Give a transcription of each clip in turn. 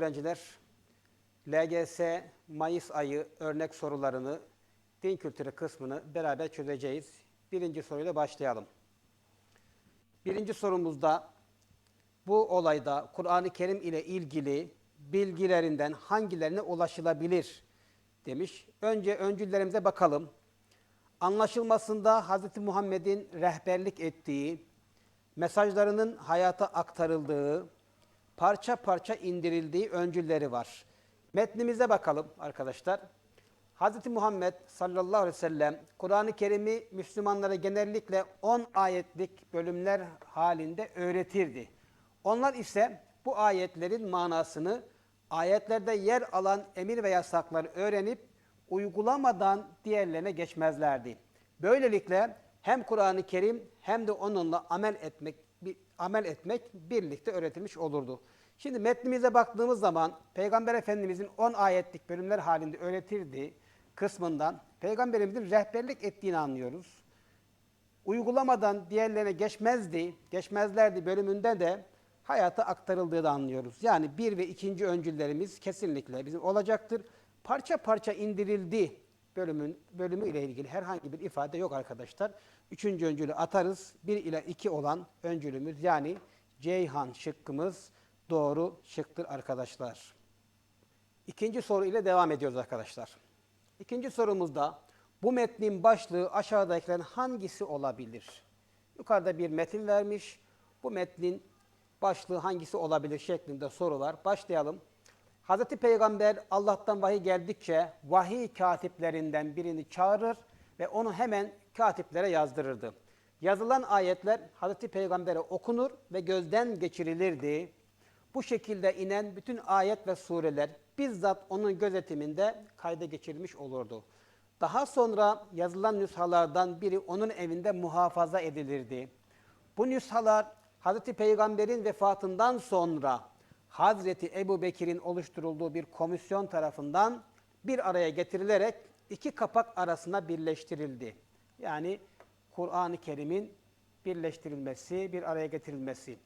öğrenciler, LGS Mayıs ayı örnek sorularını, din kültürü kısmını beraber çözeceğiz. Birinci soruyla başlayalım. Birinci sorumuzda bu olayda Kur'an-ı Kerim ile ilgili bilgilerinden hangilerine ulaşılabilir demiş. Önce öncüllerimize bakalım. Anlaşılmasında Hz. Muhammed'in rehberlik ettiği, mesajlarının hayata aktarıldığı, parça parça indirildiği öncülleri var. Metnimize bakalım arkadaşlar. Hz. Muhammed sallallahu aleyhi ve sellem Kur'an-ı Kerim'i Müslümanlara genellikle 10 ayetlik bölümler halinde öğretirdi. Onlar ise bu ayetlerin manasını ayetlerde yer alan emir ve yasakları öğrenip uygulamadan diğerlerine geçmezlerdi. Böylelikle hem Kur'an-ı Kerim hem de onunla amel etmek bir amel etmek birlikte öğretilmiş olurdu. Şimdi metnimize baktığımız zaman Peygamber Efendimizin 10 ayetlik bölümler halinde öğretirdiği kısmından Peygamberimizin rehberlik ettiğini anlıyoruz. Uygulamadan diğerlerine geçmezdi, geçmezlerdi bölümünde de hayata aktarıldığını anlıyoruz. Yani bir ve ikinci öncüllerimiz kesinlikle bizim olacaktır. Parça parça indirildi bölümün bölümü ile ilgili herhangi bir ifade yok arkadaşlar. Üçüncü öncülü atarız. Bir ile iki olan öncülümüz yani Ceyhan şıkkımız doğru şıktır arkadaşlar. İkinci soru ile devam ediyoruz arkadaşlar. İkinci sorumuzda bu metnin başlığı aşağıdakilerin hangisi olabilir? Yukarıda bir metin vermiş. Bu metnin başlığı hangisi olabilir şeklinde sorular. Başlayalım. Hz. Peygamber Allah'tan vahiy geldikçe vahiy katiplerinden birini çağırır ve onu hemen katiplere yazdırırdı. Yazılan ayetler Hz. Peygamber'e okunur ve gözden geçirilirdi. Bu şekilde inen bütün ayet ve sureler bizzat onun gözetiminde kayda geçirilmiş olurdu. Daha sonra yazılan nüshalardan biri onun evinde muhafaza edilirdi. Bu nüshalar Hz. Peygamber'in vefatından sonra Hazreti Ebu Bekir'in oluşturulduğu bir komisyon tarafından bir araya getirilerek iki kapak arasına birleştirildi. Yani Kur'an-ı Kerim'in birleştirilmesi, bir araya getirilmesi.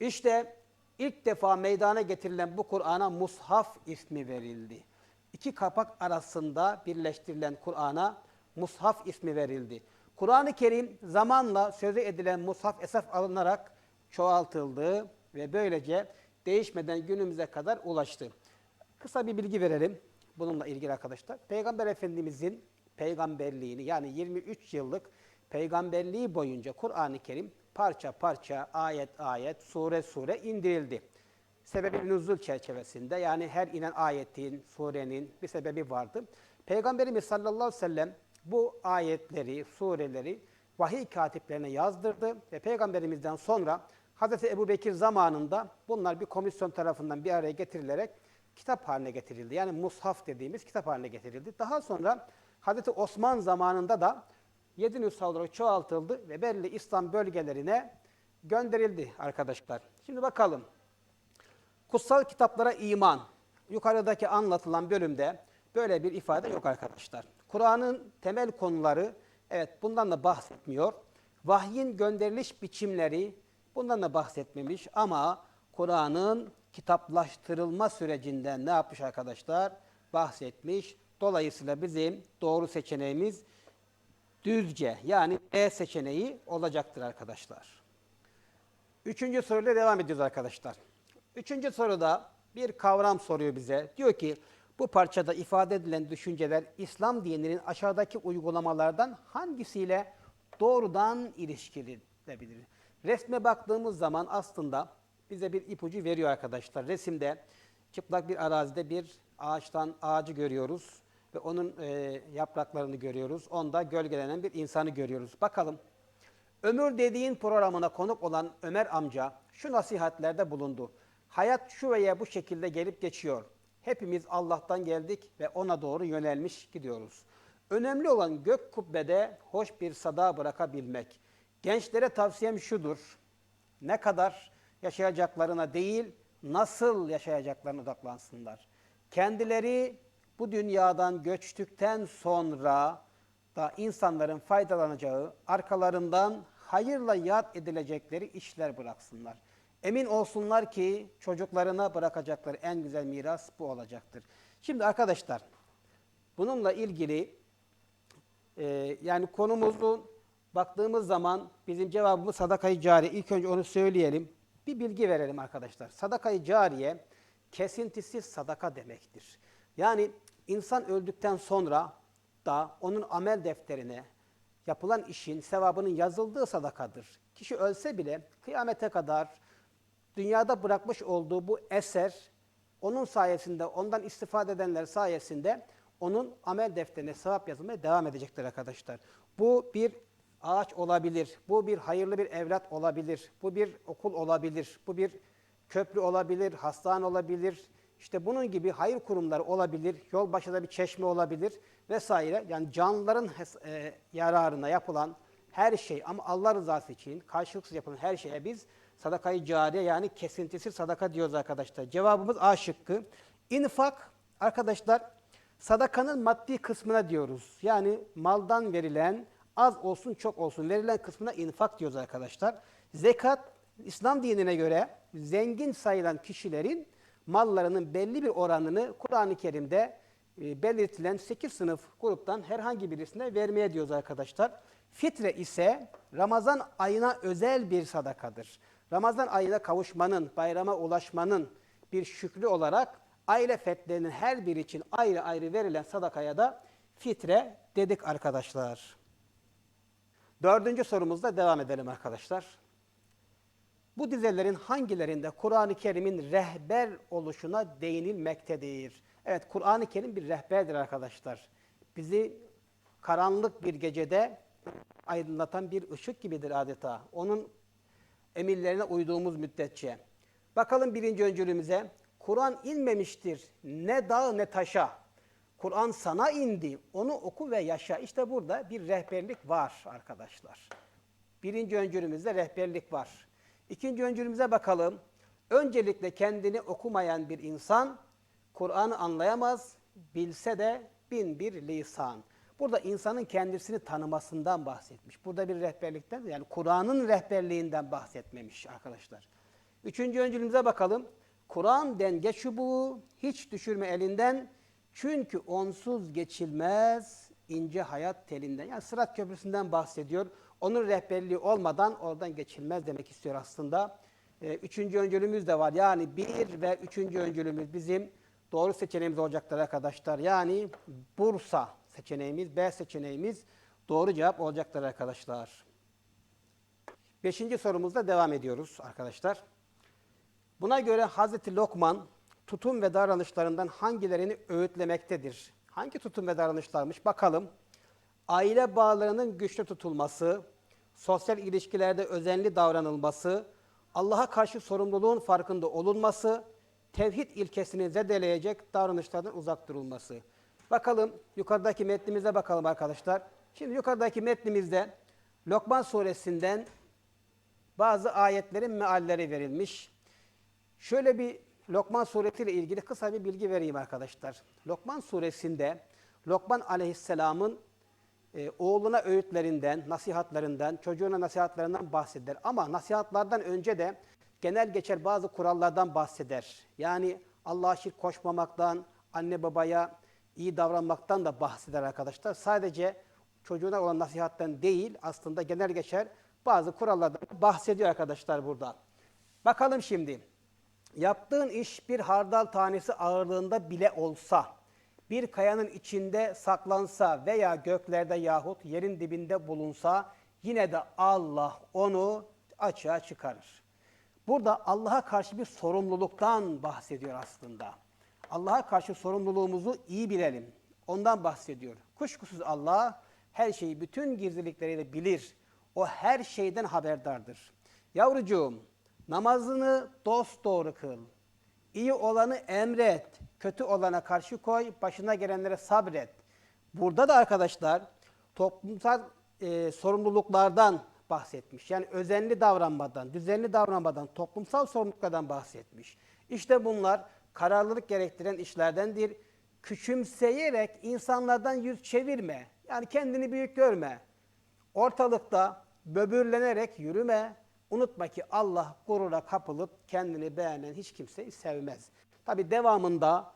İşte ilk defa meydana getirilen bu Kur'an'a Mushaf ismi verildi. İki kapak arasında birleştirilen Kur'an'a Mushaf ismi verildi. Kur'an-ı Kerim zamanla sözü edilen Mushaf esas alınarak çoğaltıldı ve böylece değişmeden günümüze kadar ulaştı. Kısa bir bilgi verelim bununla ilgili arkadaşlar. Peygamber Efendimizin peygamberliğini yani 23 yıllık peygamberliği boyunca Kur'an-ı Kerim parça parça, ayet ayet, sure sure indirildi. Sebebi nüzul çerçevesinde yani her inen ayetin, surenin bir sebebi vardı. Peygamberimiz sallallahu aleyhi ve sellem bu ayetleri, sureleri vahiy katiplerine yazdırdı ve Peygamberimizden sonra Hz. Ebu Bekir zamanında bunlar bir komisyon tarafından bir araya getirilerek kitap haline getirildi. Yani mushaf dediğimiz kitap haline getirildi. Daha sonra Hz. Osman zamanında da yedi nüsha olarak çoğaltıldı ve belli İslam bölgelerine gönderildi arkadaşlar. Şimdi bakalım. Kutsal kitaplara iman. Yukarıdaki anlatılan bölümde böyle bir ifade yok arkadaşlar. Kur'an'ın temel konuları, evet bundan da bahsetmiyor. Vahyin gönderiliş biçimleri, bundan da bahsetmemiş ama Kur'an'ın kitaplaştırılma sürecinden ne yapmış arkadaşlar? Bahsetmiş. Dolayısıyla bizim doğru seçeneğimiz düzce yani E seçeneği olacaktır arkadaşlar. Üçüncü soruyla devam ediyoruz arkadaşlar. Üçüncü soruda bir kavram soruyor bize. Diyor ki bu parçada ifade edilen düşünceler İslam dininin aşağıdaki uygulamalardan hangisiyle doğrudan ilişkilidir? Resme baktığımız zaman aslında bize bir ipucu veriyor arkadaşlar. Resimde çıplak bir arazide bir ağaçtan ağacı görüyoruz ve onun e, yapraklarını görüyoruz. Onda gölgelenen bir insanı görüyoruz. Bakalım. Ömür dediğin programına konuk olan Ömer amca şu nasihatlerde bulundu. Hayat şu veya bu şekilde gelip geçiyor. Hepimiz Allah'tan geldik ve ona doğru yönelmiş gidiyoruz. Önemli olan gök kubbede hoş bir sada bırakabilmek. Gençlere tavsiyem şudur. Ne kadar yaşayacaklarına değil, nasıl yaşayacaklarına odaklansınlar. Kendileri bu dünyadan göçtükten sonra da insanların faydalanacağı, arkalarından hayırla yad edilecekleri işler bıraksınlar. Emin olsunlar ki çocuklarına bırakacakları en güzel miras bu olacaktır. Şimdi arkadaşlar bununla ilgili e, yani konumuzu baktığımız zaman bizim cevabımız sadakayı cariye. İlk önce onu söyleyelim. Bir bilgi verelim arkadaşlar. Sadakayı cariye kesintisiz sadaka demektir. Yani insan öldükten sonra da onun amel defterine yapılan işin sevabının yazıldığı sadakadır. Kişi ölse bile kıyamete kadar dünyada bırakmış olduğu bu eser onun sayesinde, ondan istifade edenler sayesinde onun amel defterine sevap yazılmaya devam edecektir arkadaşlar. Bu bir ağaç olabilir, bu bir hayırlı bir evlat olabilir, bu bir okul olabilir, bu bir köprü olabilir, hastane olabilir, işte bunun gibi hayır kurumları olabilir, yol başında bir çeşme olabilir vesaire. Yani canlıların e, yararına yapılan her şey ama Allah rızası için karşılıksız yapılan her şeye biz sadakayı cariye yani kesintisiz sadaka diyoruz arkadaşlar. Cevabımız A şıkkı. İnfak arkadaşlar sadakanın maddi kısmına diyoruz. Yani maldan verilen az olsun çok olsun verilen kısmına infak diyoruz arkadaşlar. Zekat İslam dinine göre zengin sayılan kişilerin mallarının belli bir oranını Kur'an-ı Kerim'de e, belirtilen 8 sınıf gruptan herhangi birisine vermeye diyoruz arkadaşlar. Fitre ise Ramazan ayına özel bir sadakadır. Ramazan ayına kavuşmanın, bayrama ulaşmanın bir şükrü olarak aile fertlerinin her biri için ayrı ayrı verilen sadakaya da fitre dedik arkadaşlar. Dördüncü sorumuzda devam edelim arkadaşlar. Bu dizelerin hangilerinde Kur'an-ı Kerim'in rehber oluşuna değinilmektedir? Evet, Kur'an-ı Kerim bir rehberdir arkadaşlar. Bizi karanlık bir gecede aydınlatan bir ışık gibidir adeta. Onun emirlerine uyduğumuz müddetçe. Bakalım birinci öncülümüze. Kur'an inmemiştir ne dağ ne taşa. Kur'an sana indi, onu oku ve yaşa. İşte burada bir rehberlik var arkadaşlar. Birinci öncülümüzde rehberlik var. İkinci öncülümüze bakalım. Öncelikle kendini okumayan bir insan Kur'an'ı anlayamaz, bilse de bin bir lisan. Burada insanın kendisini tanımasından bahsetmiş. Burada bir rehberlikten yani Kur'an'ın rehberliğinden bahsetmemiş arkadaşlar. Üçüncü öncülümüze bakalım. Kur'an denge çubuğu hiç düşürme elinden çünkü onsuz geçilmez ince hayat telinden. Yani Sırat Köprüsü'nden bahsediyor. Onun rehberliği olmadan oradan geçilmez demek istiyor aslında. Ee, üçüncü öncülümüz de var. Yani bir ve üçüncü öncülümüz bizim doğru seçeneğimiz olacaktır arkadaşlar. Yani Bursa seçeneğimiz, B seçeneğimiz doğru cevap olacaktır arkadaşlar. Beşinci sorumuzda devam ediyoruz arkadaşlar. Buna göre Hazreti Lokman tutum ve davranışlarından hangilerini öğütlemektedir? Hangi tutum ve davranışlarmış? Bakalım. Aile bağlarının güçlü tutulması, sosyal ilişkilerde özenli davranılması, Allah'a karşı sorumluluğun farkında olunması, tevhid ilkesini zedeleyecek davranışlardan uzak durulması. Bakalım yukarıdaki metnimize bakalım arkadaşlar. Şimdi yukarıdaki metnimizde Lokman suresinden bazı ayetlerin mealleri verilmiş. Şöyle bir Lokman suresi ile ilgili kısa bir bilgi vereyim arkadaşlar. Lokman suresinde Lokman aleyhisselamın e, oğluna öğütlerinden, nasihatlarından, çocuğuna nasihatlarından bahseder. Ama nasihatlardan önce de genel geçer bazı kurallardan bahseder. Yani Allah'a şirk koşmamaktan, anne babaya iyi davranmaktan da bahseder arkadaşlar. Sadece çocuğuna olan nasihattan değil, aslında genel geçer bazı kurallardan bahsediyor arkadaşlar burada. Bakalım şimdi. Yaptığın iş bir hardal tanesi ağırlığında bile olsa, bir kayanın içinde saklansa veya göklerde yahut yerin dibinde bulunsa yine de Allah onu açığa çıkarır. Burada Allah'a karşı bir sorumluluktan bahsediyor aslında. Allah'a karşı sorumluluğumuzu iyi bilelim. Ondan bahsediyor. Kuşkusuz Allah her şeyi bütün gizlilikleriyle bilir. O her şeyden haberdardır. Yavrucuğum namazını dost doğru kıl. İyi olanı emret, kötü olana karşı koy, başına gelenlere sabret. Burada da arkadaşlar toplumsal e, sorumluluklardan bahsetmiş. Yani özenli davranmadan, düzenli davranmadan, toplumsal sorumluluklardan bahsetmiş. İşte bunlar kararlılık gerektiren işlerdendir. Küçümseyerek insanlardan yüz çevirme. Yani kendini büyük görme. Ortalıkta böbürlenerek yürüme. Unutma ki Allah gurura kapılıp kendini beğenen hiç kimseyi sevmez. Tabi devamında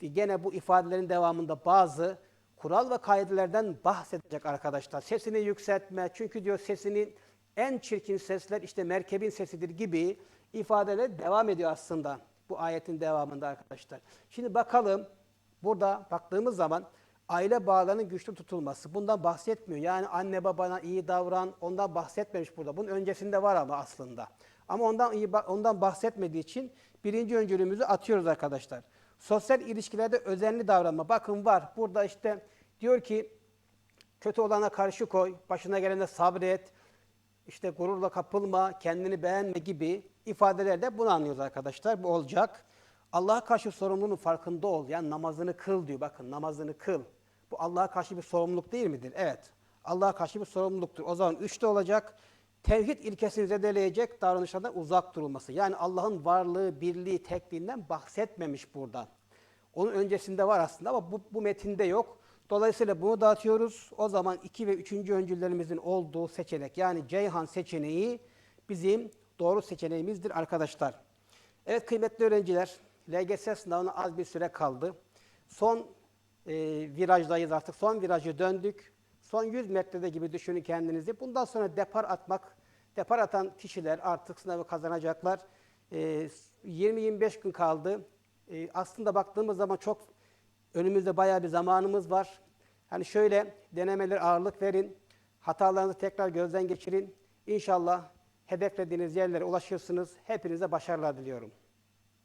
gene bu ifadelerin devamında bazı kural ve kaidelerden bahsedecek arkadaşlar. Sesini yükseltme çünkü diyor sesini en çirkin sesler işte merkebin sesidir gibi ifadeler devam ediyor aslında bu ayetin devamında arkadaşlar. Şimdi bakalım burada baktığımız zaman aile bağlarının güçlü tutulması bundan bahsetmiyor. Yani anne babana iyi davran ondan bahsetmemiş burada. Bunun öncesinde var ama aslında. Ama ondan iyi ondan bahsetmediği için birinci öncülüğümüzü atıyoruz arkadaşlar. Sosyal ilişkilerde özenli davranma. Bakın var. Burada işte diyor ki kötü olana karşı koy, başına gelene sabret, işte gururla kapılma, kendini beğenme gibi ifadelerle bunu anlıyoruz arkadaşlar. Bu olacak. Allah'a karşı sorumluluğun farkında ol. Yani namazını kıl diyor. Bakın namazını kıl. Bu Allah'a karşı bir sorumluluk değil midir? Evet. Allah'a karşı bir sorumluluktur. O zaman üçte olacak. Tevhid ilkesini zedeleyecek davranışlardan uzak durulması. Yani Allah'ın varlığı, birliği, tekliğinden bahsetmemiş burada. Onun öncesinde var aslında ama bu, bu metinde yok. Dolayısıyla bunu dağıtıyoruz. O zaman iki ve üçüncü öncüllerimizin olduğu seçenek yani Ceyhan seçeneği bizim doğru seçeneğimizdir arkadaşlar. Evet kıymetli öğrenciler, LGS sınavına az bir süre kaldı. Son e, virajdayız artık. Son virajı döndük. Son 100 metrede gibi düşünün kendinizi. Bundan sonra depar atmak, depar atan kişiler artık sınavı kazanacaklar. E, 20-25 gün kaldı. E, aslında baktığımız zaman çok önümüzde bayağı bir zamanımız var. Hani şöyle denemeler ağırlık verin. Hatalarınızı tekrar gözden geçirin. İnşallah hedeflediğiniz yerlere ulaşırsınız. Hepinize başarılar diliyorum.